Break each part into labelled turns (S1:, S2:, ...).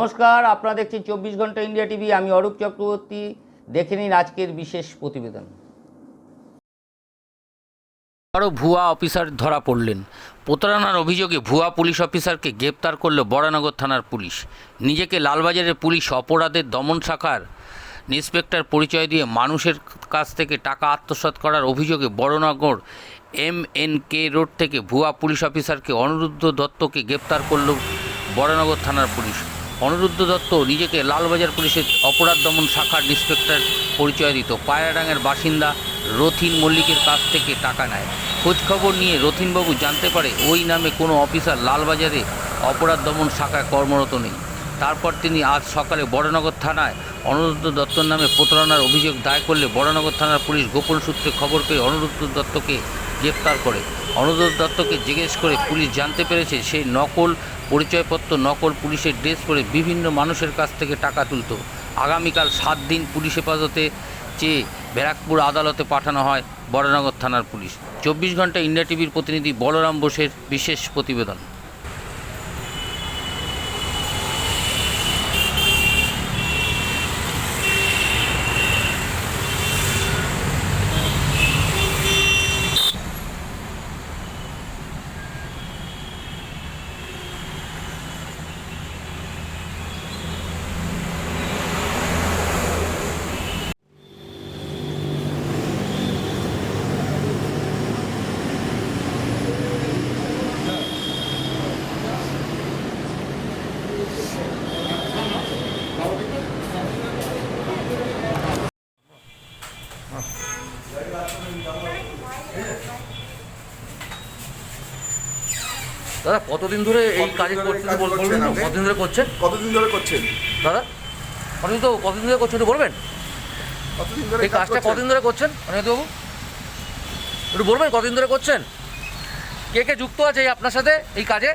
S1: নমস্কার, আপনারা দেখছেন চব্বিশ ঘণ্টা ইন্ডিয়া টিভি, আমি অরূপ চক্রবর্তী। দেখে নিন আজকের বিশেষ প্রতিবেদন। আরও ভুয়া অফিসার ধরা পড়লেন। প্রতারণার অভিযোগে ভুয়া পুলিশ অফিসারকে গ্রেপ্তার করল বরানগর থানার পুলিশ। নিজেকে লালবাজারের পুলিশ অপরাধের দমন শাখার ইন্সপেক্টর পরিচয় দিয়ে মানুষের কাছ থেকে টাকা আত্মসাৎ করার অভিযোগে Baranagar M N K road থেকে ভুয়া পুলিশ অফিসারকে অনিরুদ্ধ দত্তকে গ্রেপ্তার করল বড়নগর থানার পুলিশ। অনিরুদ্ধ দত্ত নিজেকে লালবাজার পুলিশের অপরাধ দমন শাখার ইন্সপেক্টর পরিচয় দিত। পায়রাডাঙ্গের বাসিন্দা রথিন মল্লিকের কাছ থেকে টাকা নেয়। খোঁজখবর নিয়ে রথিনবাবু জানতে পারে ওই নামে কোনো অফিসার লালবাজারে অপরাধ দমন শাখায় কর্মরত নেই। তারপর তিনি আজ সকালে বড়নগর থানায় অনিরুদ্ধ দত্তর নামে প্রতারণার অভিযোগ দায় করলে বড়নগর থানার পুলিশ গোপন সূত্রে খবর পেয়ে অনিরুদ্ধ দত্তকে গ্রেপ্তার করে। অনিরুদ্ধ দত্তকে জিজ্ঞেস করে পুলিশ জানতে পেরেছে সেই নকল পরিচয়পত্র, নকল পুলিশের ড্রেস পরে বিভিন্ন মানুষের কাছ থেকে টাকা তুলত। আগামীকাল সাত দিন পুলিশ হেফাজতে চেয়ে ব্যারাকপুর আদালতে পাঠানো হয় বড়নগর থানার পুলিশ। চব্বিশ ঘণ্টা ইন্ডিয়া টিভির প্রতিনিধি বলরাম বোসের বিশেষ প্রতিবেদন।
S2: দাদা কতদিন ধরে এই কাজ করছেন বলবেন তো?
S3: আপনি?
S2: কতদিন ধরে করছেন?
S3: কতদিন ধরে করছেন?
S2: দাদা অনিত কতদিন ধরে করছেন একটু বলবেন?
S3: কতদিন ধরে
S2: এই কাজটা? কতদিন ধরে করছেন বাবু? একটু বলবেন কতদিন ধরে করছেন? কে কে যুক্ত আছে এই আপনার সাথে এই কাজে?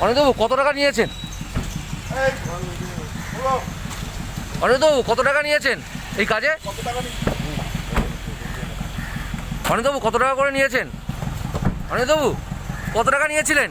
S2: বাবু কত টাকা নিয়েছেন? বাবু কত টাকা নিয়েছেন এই কাজে? বাবু কত টাকা করে নিয়েছেন? অনিত বাবু কত টাকা নিয়েছিলেন?